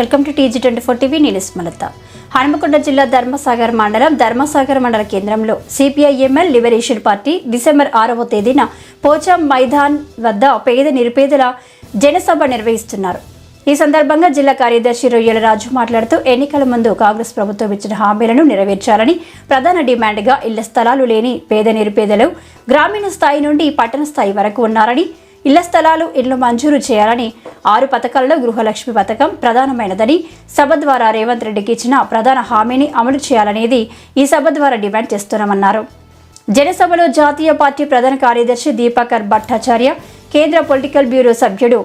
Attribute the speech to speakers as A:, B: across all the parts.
A: Welcome to TG twenty four TV నేను స్మలత. హనుమకొండ జిల్లా ధర్మసాగర్ మండలం ధర్మసాగర్ మండల కేంద్రంలో సిపిఐఎంఎల్ లిబరేషన్ పార్టీ డిసెంబర్ ఆరవ తేదీన పోచాం మైదాన్ వద్ద పేద నిరుపేదల జనసభ నిర్వహిస్తున్నారు. ఈ సందర్భంగా జిల్లా కార్యదర్శి రొయ్యల రాజు మాట్లాడుతూ ఎన్నికల ముందు కాంగ్రెస్ ప్రభుత్వం ఇచ్చిన హామీలను నెరవేర్చాలని ప్రధాన డిమాండ్గా ఇళ్ళ స్థలాలు లేని పేద నిరుపేదలు గ్రామీణ స్థాయి నుండి పట్టణ స్థాయి వరకు ఉన్నారని ఇళ్ళ స్థలాలు ఇళ్ళు మంజూరు చేయాలని ఆరు పథకాలలో గృహలక్ష్మి పథకం ప్రధానమైనదని సభ ద్వారా రేవంత్ రెడ్డికి ఇచ్చిన ప్రధాన హామీని అమలు చేయాలనేది ఈ సభ ద్వారా డిమాండ్ చేస్తున్నామన్నారు. జనసభలో జాతీయ పార్టీ ప్రధాన కార్యదర్శి దీపాకర్ భట్టాచార్య కేంద్ర పొలిటికల్ బ్యూరో సభ్యుడు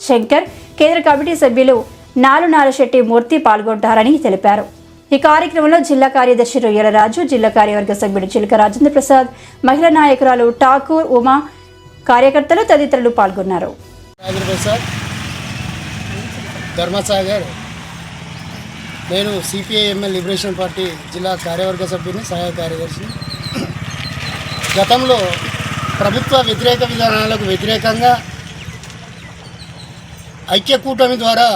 A: శంకర్ కేంద్ర కమిటీ సభ్యులు నాలునాల శెట్టి మూర్తి పాల్గొంటారని తెలిపారు. ఈ కార్యక్రమంలో జిల్లా కార్యదర్శి రొయ్యల రాజు జిల్లా కార్యవర్గ సభ్యుడు చిలక రాజేంద్ర ప్రసాద్ మహిళా నాయకురాలు ఠాకూర్ ఉమా కార్యకర్తలు తదితరులు పాల్గొన్నారు.
B: ధర్మసాగర్. నేను సిపిఐఎంఎల్ లిబరేషన్ పార్టీ జిల్లా కార్యవర్గ సభ్యుని సహాయ కార్యదర్శిని. గతంలో ప్రభుత్వ వ్యతిరేక విధానాలకు వ్యతిరేకంగా ఐక్య కూటమి ద్వారా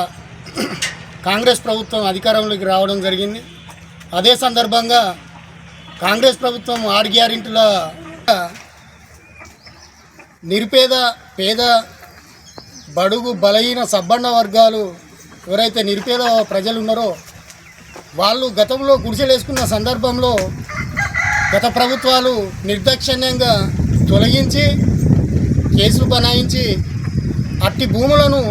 B: కాంగ్రెస్ ప్రభుత్వం అధికారంలోకి రావడం జరిగింది. అదే సందర్భంగా కాంగ్రెస్ ప్రభుత్వం ఆరు గ్యారెంటీల నిరుపేద పేద బడుగు బలహీన సబ్బన్న వర్గాలు ఎవరైతే నిరుపేద ప్రజలు ఉన్నారో వాళ్ళు గతంలో గుడిసెలేసుకున్న సందర్భంలో గత ప్రభుత్వాలు నిర్దాక్షిణ్యంగా తొలగించి కేసులు బనాయించి అట్టి భూములను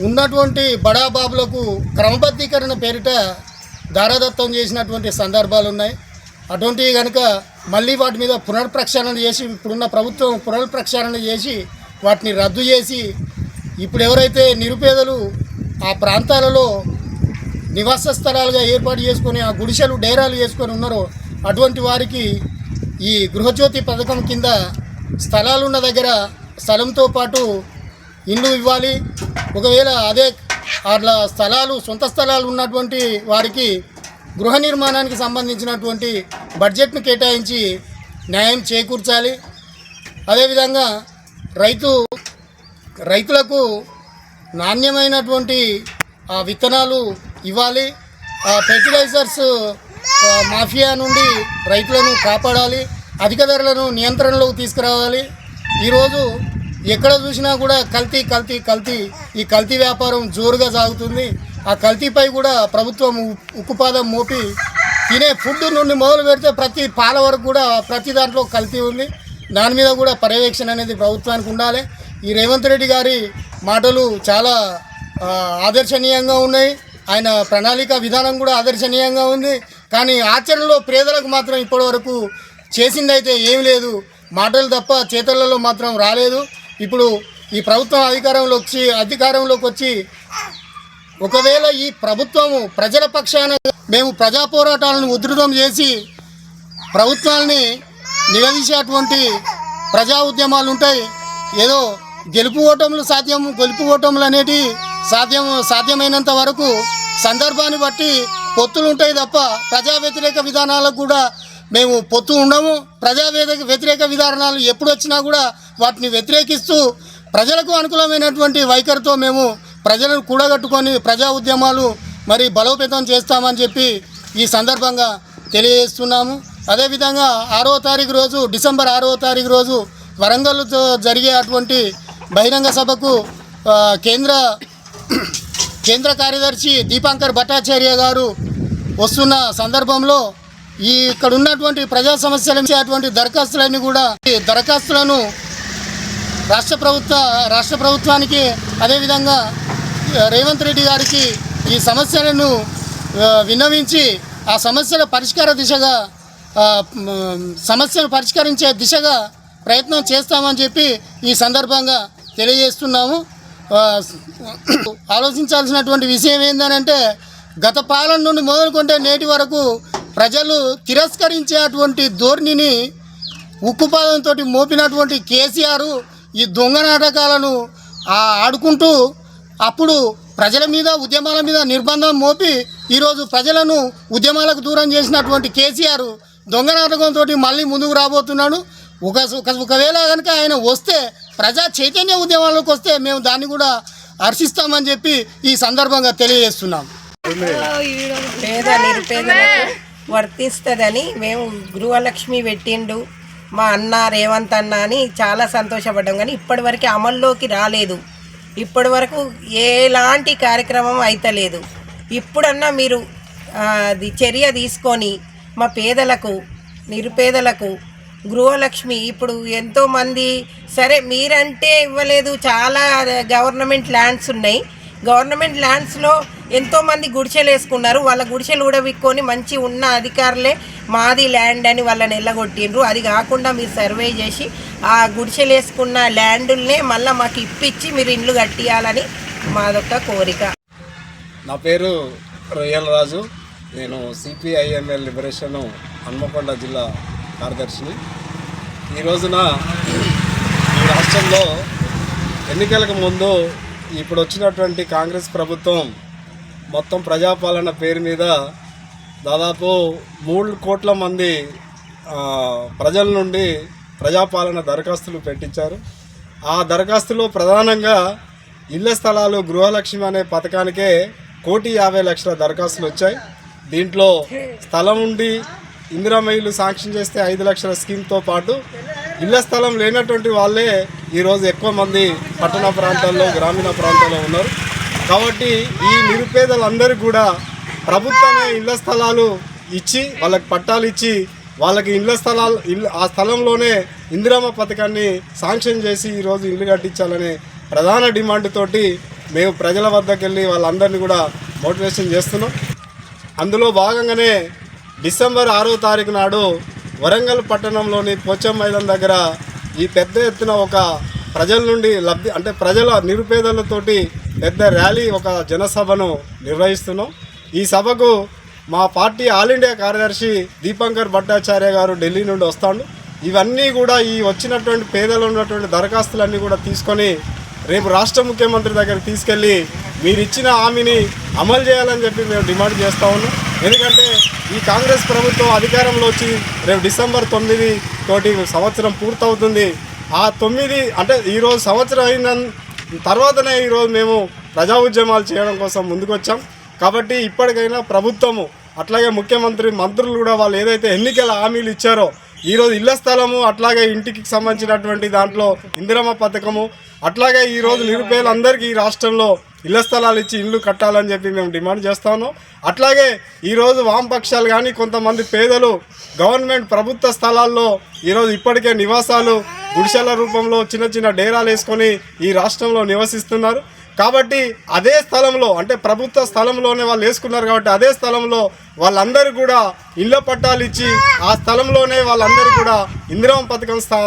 B: ఉన్నటువంటి బడాబాబులకు క్రమబద్ధీకరణ పేరిట దారాదత్తం చేసినటువంటి సందర్భాలు ఉన్నాయి అటువంటివి కనుక మళ్ళీ వాటి మీద పునర్ప్రక్షాళన చేసి ఇప్పుడున్న ప్రభుత్వం పునర్ప్రక్షాళన చేసి వాటిని రద్దు చేసి ఇప్పుడు ఎవరైతే నిరుపేదలు ఆ ప్రాంతాలలో నివాస స్థలాలుగా ఏర్పాటు చేసుకొని ఆ గుడిసెలు డేరాలు చేసుకొని ఉన్నారో అటువంటి వారికి ఈ గృహజ్యోతి పథకం కింద స్థలాలున్న దగ్గర స్థలంతో పాటు ఇల్లు ఇవ్వాలి. ఒకవేళ అదే అట్లా స్థలాలు సొంత స్థలాలు ఉన్నటువంటి వారికి గృహ నిర్మాణానికి సంబంధించినటువంటి బడ్జెట్ను కేటాయించి న్యాయం చేకూర్చాలి. అదేవిధంగా రైతు రైతులకు నాణ్యమైనటువంటి విత్తనాలు ఇవ్వాలి. ఆ ఫెర్టిలైజర్స్ మాఫియా నుండి రైతులను కాపాడాలి. అధిక ధరలను నియంత్రణలోకి తీసుకురావాలి. ఈరోజు ఎక్కడ చూసినా కూడా కల్తీ కల్తీ కల్తీ ఈ కల్తీ వ్యాపారం జోరుగా సాగుతుంది. ఆ కల్తీపై కూడా ప్రభుత్వం ఉక్కుపాదం మోపి తినే ఫుడ్ నుండి మొదలు పెడితే ప్రతి పాల వరకు కూడా ప్రతి దాంట్లో కల్తీ ఉంది. దాని మీద కూడా పర్యవేక్షణ అనేది ప్రభుత్వానికి ఉండాలి. ఈ రేవంత్ రెడ్డి గారి మాటలు చాలా ఆదర్శనీయంగా ఉన్నాయి. ఆయన ప్రణాళిక విధానం కూడా ఆదర్శనీయంగా ఉంది. కానీ ఆచరణలో పేదలకు మాత్రం ఇప్పటివరకు చేసిందైతే ఏం లేదు. మాటలు తప్ప చేతలలో మాత్రం రాలేదు. ఇప్పుడు ఈ ప్రభుత్వం అధికారంలోకి వచ్చి అధికారంలోకి వచ్చి ఒకవేళ ఈ ప్రభుత్వము ప్రజల పక్షాన మేము ప్రజా పోరాటాలను ఉధృతం చేసి ప్రభుత్వాల్ని నిలదీసేటువంటి ప్రజా ఉద్యమాలు ఉంటాయి. ఏదో గెలుపు ఓటములు సాధ్యం గెలుపు ఓటములు అనేటి సాధ్యం సాధ్యమైనంత వరకు సందర్భాన్ని బట్టి పొత్తులు ఉంటాయి తప్ప ప్రజా వ్యతిరేక విధానాలకు కూడా మేము పొత్తు ఉండము. ప్రజా వ్యతిరేక వ్యతిరేక విధానాలు ఎప్పుడు వచ్చినా కూడా వాటిని వ్యతిరేకిస్తూ ప్రజలకు అనుకూలమైనటువంటి వైఖరితో మేము ప్రజలను కూడగట్టుకొని ప్రజా ఉద్యమాలు మరి బలోపేతం చేస్తామని చెప్పి ఈ సందర్భంగా తెలియజేస్తున్నాము. అదేవిధంగా ఆరో తారీఖు రోజు డిసెంబర్ ఆరో తారీఖు రోజు వరంగల్తో జరిగే అటువంటి బహిరంగ సభకు కేంద్ర కేంద్ర కార్యదర్శి దీపాంకర్ భట్టాచార్య గారు వస్తున్న సందర్భంలో ఈ ఇక్కడ ఉన్నటువంటి ప్రజా సమస్యల అటువంటి దరఖాస్తులన్నీ కూడా ఈ దరఖాస్తులను రాష్ట్ర ప్రభుత్వ రాష్ట్ర ప్రభుత్వానికి అదేవిధంగా రేవంత్ రెడ్డి గారికి ఈ సమస్యలను విన్నవించి ఆ సమస్యల పరిష్కార దిశగా సమస్యను పరిష్కరించే దిశగా ప్రయత్నం చేస్తామని చెప్పి ఈ సందర్భంగా తెలియజేస్తున్నాము. ఆలోచించాల్సినటువంటి విషయం ఏంటంటే గత పాలన నుండి మొదలుకుంటే నేటి వరకు ప్రజలు తిరస్కరించేటువంటి ధోరణిని ఉక్కుపాదంతో మోపినటువంటి కేసీఆర్ ఈ దొంగ నాటకాలను ఆడుకుంటూ అప్పుడు ప్రజల మీద ఉద్యమాల మీద నిర్బంధం మోపి ఈరోజు ప్రజలను ఉద్యమాలకు దూరం చేసినటువంటి కేసీఆర్ దొంగ నాటకంతో మళ్ళీ ముందుకు రాబోతున్నాడు. ఒక ఒకవేళ కనుక ఆయన వస్తే ప్రజా చైతన్య ఉద్యమాలకు వస్తే మేము దాన్ని కూడా హర్షిస్తామని చెప్పి ఈ సందర్భంగా తెలియజేస్తున్నాం.
C: పేద నిరుపేదలకు వర్తిస్తుందని మేము గృహలక్ష్మి పెట్టిండు. మా అన్న రేవంత్ అన్న అని చాలా సంతోషపడ్డాం కానీ ఇప్పటివరకు అమల్లోకి రాలేదు. ఇప్పటి వరకు ఎలాంటి కార్యక్రమం అయితలేదు. ఇప్పుడన్నా మీరు అది చర్య తీసుకొని మా పేదలకు నిరుపేదలకు గృహలక్ష్మి ఇప్పుడు ఎంతోమంది సరే మీరంటే ఇవ్వలేదు. చాలా గవర్నమెంట్ ల్యాండ్స్ ఉన్నాయి. గవర్నమెంట్ ల్యాండ్స్లో ఎంతోమంది గుడిసెలు వేసుకున్నారు. వాళ్ళ గుడిసెలు కూడా విక్కొని మంచి ఉన్న అధికారులే మాది ల్యాండ్ అని వాళ్ళని ఎల్లగొట్టిండ్రు. అది కాకుండా మీరు సర్వే చేసి ఆ గుడిసెలు వేసుకున్న ల్యాండుల్నే మళ్ళీ మాకు ఇప్పించి మీరు ఇండ్లు కట్టియాలని మాదొక్క కోరిక.
D: నా పేరు రొయ్యల రాజు. నేను సిపిఐఎంఎల్ లిబరేషన్ హన్మకొండ జిల్లా కార్యదర్శిని. ఈ రోజున ఈ రాష్ట్రంలో ఎన్నికలకు ముందు ఇప్పుడు వచ్చినటువంటి కాంగ్రెస్ ప్రభుత్వం మొత్తం ప్రజాపాలన పేరు మీద దాదాపు మూడు కోట్ల మంది ప్రజల నుండి ప్రజాపాలన దరఖాస్తులు పెట్టించారు. ఆ దరఖాస్తులో ప్రధానంగా ఇళ్ళ స్థలాలు గృహలక్ష్మి అనే పథకానికే కోటి యాభై లక్షల దరఖాస్తులు వచ్చాయి. దీంట్లో స్థలం ఉండి ఇందిరామయ్యలు శాంక్షన్ చేస్తే ఐదు లక్షల స్కీమ్తో పాటు ఇళ్ళ స్థలం లేనటువంటి వాళ్ళే ఈరోజు ఎక్కువ మంది పట్టణ ప్రాంతాల్లో గ్రామీణ ప్రాంతాల్లో ఉన్నారు. కాబట్టి ఈ నిరుపేదలందరూ కూడా ప్రభుత్వమే ఇళ్ళ స్థలాలు ఇచ్చి వాళ్ళకి పట్టాలు ఇచ్చి వాళ్ళకి ఇళ్ళ స్థలాలు ఇల్లు ఆ స్థలంలోనే ఇందిరామ పథకాన్ని శాంక్షన్ చేసి ఈరోజు ఇల్లు కట్టించాలనే ప్రధాన డిమాండ్ తోటి మేము ప్రజల వద్దకు వెళ్ళి వాళ్ళందరినీ కూడా మోటివేషన్ చేస్తున్నాం. అందులో భాగంగానే డిసెంబర్ ఆరో తారీఖు నాడు వరంగల్ పట్టణంలోని పోచం మైదాన్ దగ్గర ఈ పెద్ద ఎత్తున ఒక ప్రజల నుండి లబ్ధి అంటే ప్రజల నిరుపేదలతోటి పెద్ద ర్యాలీ ఒక జనసభను నిర్వహిస్తున్నాం. ఈ సభకు మా పార్టీ ఆల్ ఇండియా కార్యదర్శి దీపంకర్ భట్టాచార్య గారు ఢిల్లీ నుండి వస్తాడు. ఇవన్నీ కూడా ఈ వచ్చినటువంటి పేదలు ఉన్నటువంటి దరఖాస్తులన్నీ కూడా తీసుకొని రేపు రాష్ట్ర ముఖ్యమంత్రి దగ్గరికి తీసుకెళ్ళి మీరు ఇచ్చిన హామీని అమలు చేయాలని చెప్పి మేము డిమాండ్ చేస్తా ఉన్నాం. ఎందుకంటే ఈ కాంగ్రెస్ ప్రభుత్వం అధికారంలో వచ్చి రేపు డిసెంబర్ తొమ్మిది తోటి సంవత్సరం పూర్తవుతుంది. ఆ తొమ్మిది అంటే ఈరోజు సంవత్సరం అయిన తర్వాతనే ఈరోజు మేము ప్రజా ఉద్యమాలు చేయడం కోసం ముందుకు వచ్చాం కాబట్టి ఇప్పటికైనా ప్రభుత్వము అట్లాగే ముఖ్యమంత్రి మంత్రులు కూడా వాళ్ళు ఏదైతే ఎన్నికల హామీలు ఇచ్చారో ఈరోజు ఇళ్ళ స్థలము అట్లాగే ఇంటికి సంబంధించినటువంటి దాంట్లో ఇందిరమ్మ పథకము అట్లాగే ఈరోజు నిరుపేదలందరికీ ఈ రాష్ట్రంలో ఇళ్ళ స్థలాలు ఇచ్చి ఇల్లు కట్టాలని చెప్పి మేము డిమాండ్ చేస్తాను. అట్లాగే ఈరోజు వామపక్షాలు కానీ కొంతమంది పేదలు గవర్నమెంట్ ప్రభుత్వ స్థలాల్లో ఈరోజు ఇప్పటికే నివాసాలు గుడిసెల రూపంలో చిన్న చిన్న డేరాలు వేసుకొని ఈ రాష్ట్రంలో నివసిస్తున్నారు. కాబట్టి అదే స్థలంలో అంటే ప్రభుత్వ స్థలంలోనే వాళ్ళు వేసుకున్నారు కాబట్టి అదే స్థలంలో వాళ్ళందరూ కూడా ఇళ్ళ పట్టాలు ఇచ్చి ఆ స్థలంలోనే వాళ్ళందరూ కూడా ఇందిరామ పథకం స్థా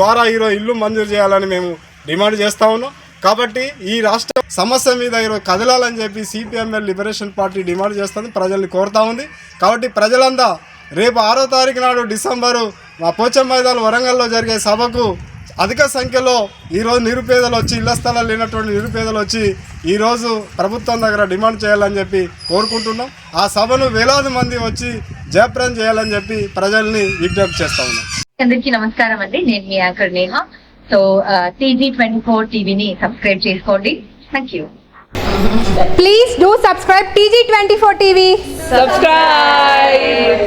D: ద్వారా ఈరోజు ఇల్లు మంజూరు చేయాలని మేము డిమాండ్ చేస్తా ఉన్నాం. కాబట్టి ఈ రాష్ట్ర సమస్య మీద ఈరోజు కదలాలని చెప్పి సిపిఎంఎల్ లిబరేషన్ పార్టీ డిమాండ్ చేస్తుంది. ప్రజల్ని కోరుతా ఉంది. కాబట్టి ప్రజలంతా రేపు ఆరో తారీఖు నాడు డిసెంబరు మా పోచం మైదాన్ వరంగల్లో జరిగే సభకు అధిక సంఖ్యలో ఈరోజు నిరుపేదలు వచ్చి ఇళ్ళ స్థలాలు లేనటువంటి నిరుపేదలు వచ్చి ఈరోజు ప్రభుత్వం దగ్గర డిమాండ్ చేయాలని చెప్పి కోరుకుంటున్నాం. ఆ సభను వేలాది మంది వచ్చి జయప్రదం చేయాలని చెప్పి ప్రజల్ని విజ్ఞప్తి చేస్తా ఉన్నాం.
E: అందరికీ నమస్కారం అండి. నేను మీ anchor Neha. So TG twenty four టీవీని సబ్స్క్రైబ్ చేసుకోండి. Thank you
F: please do subscribe TG twenty
G: four TV subscribe